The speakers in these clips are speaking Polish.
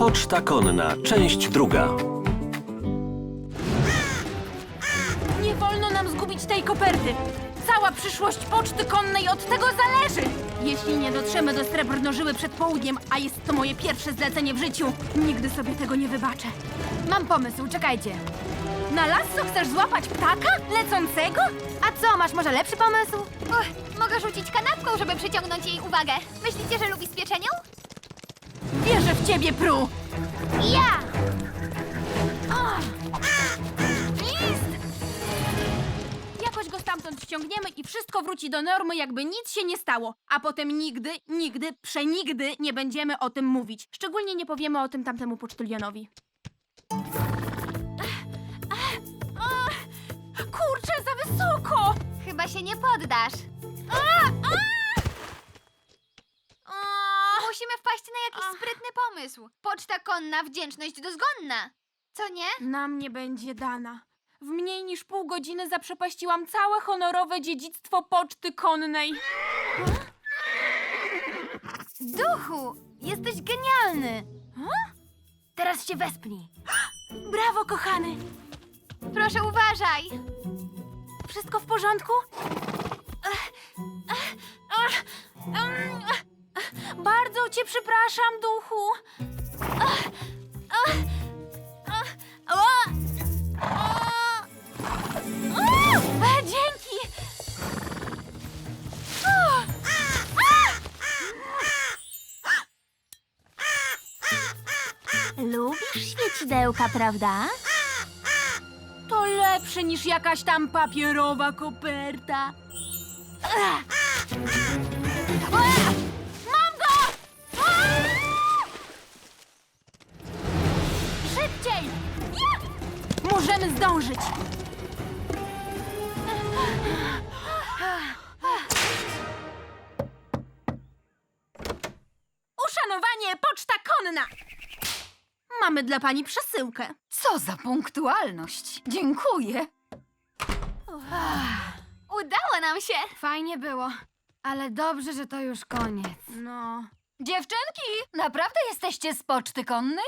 Poczta konna, część druga. Nie wolno nam zgubić tej koperty. Cała przyszłość poczty konnej od tego zależy. Jeśli nie dotrzemy do srebrnożyły przed południem, a jest to moje pierwsze zlecenie w życiu, nigdy sobie tego nie wybaczę. Mam pomysł, czekajcie. Na lasso chcesz złapać ptaka lecącego? A co, masz może lepszy pomysł? Uch, mogę rzucić kanapką, żeby przyciągnąć jej uwagę. Myślicie, że lubi z pieczenią? W ciebie, Pru. Ja! List! Jakoś go stamtąd ściągniemy i wszystko wróci do normy, jakby nic się nie stało. A potem nigdy, nigdy, przenigdy nie będziemy o tym mówić. Szczególnie nie powiemy o tym tamtemu pocztylionowi. Kurczę, za wysoko! Chyba się nie poddasz. Musimy wpaść na jakiś sprytny pomysł. Poczta konna, wdzięczność dozgonna. Co nie? Nam nie będzie dana. W mniej niż pół godziny zaprzepaściłam całe honorowe dziedzictwo poczty konnej. Duchu, jesteś genialny. Teraz się wespnij. Brawo, kochany! Proszę uważaj. Wszystko w porządku? Cię przepraszam, duchu. Dzięki. Lubisz świecidełka, prawda? To lepsze niż jakaś tam papierowa koperta. Ech. Ech! Możemy zdążyć. Uszanowanie poczta konna! Mamy dla pani przesyłkę. Co za punktualność! Dziękuję! Udało nam się. Fajnie było, ale dobrze, że to już koniec. No. Dziewczynki, naprawdę jesteście z poczty konnej?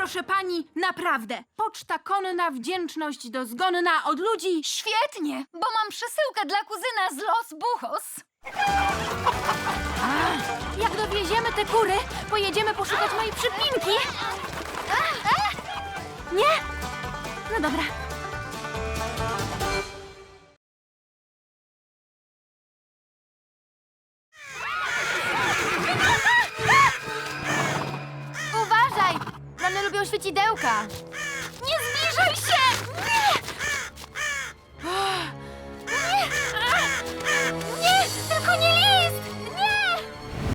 Proszę pani, naprawdę. Poczta konna, wdzięczność dozgonna od ludzi. Świetnie, bo mam przesyłkę dla kuzyna z Los Buchos. Jak dowieziemy te kury, pojedziemy poszukać mojej przypinki. Nie? No dobra. Lubią świecidełka. Nie zbliżaj się!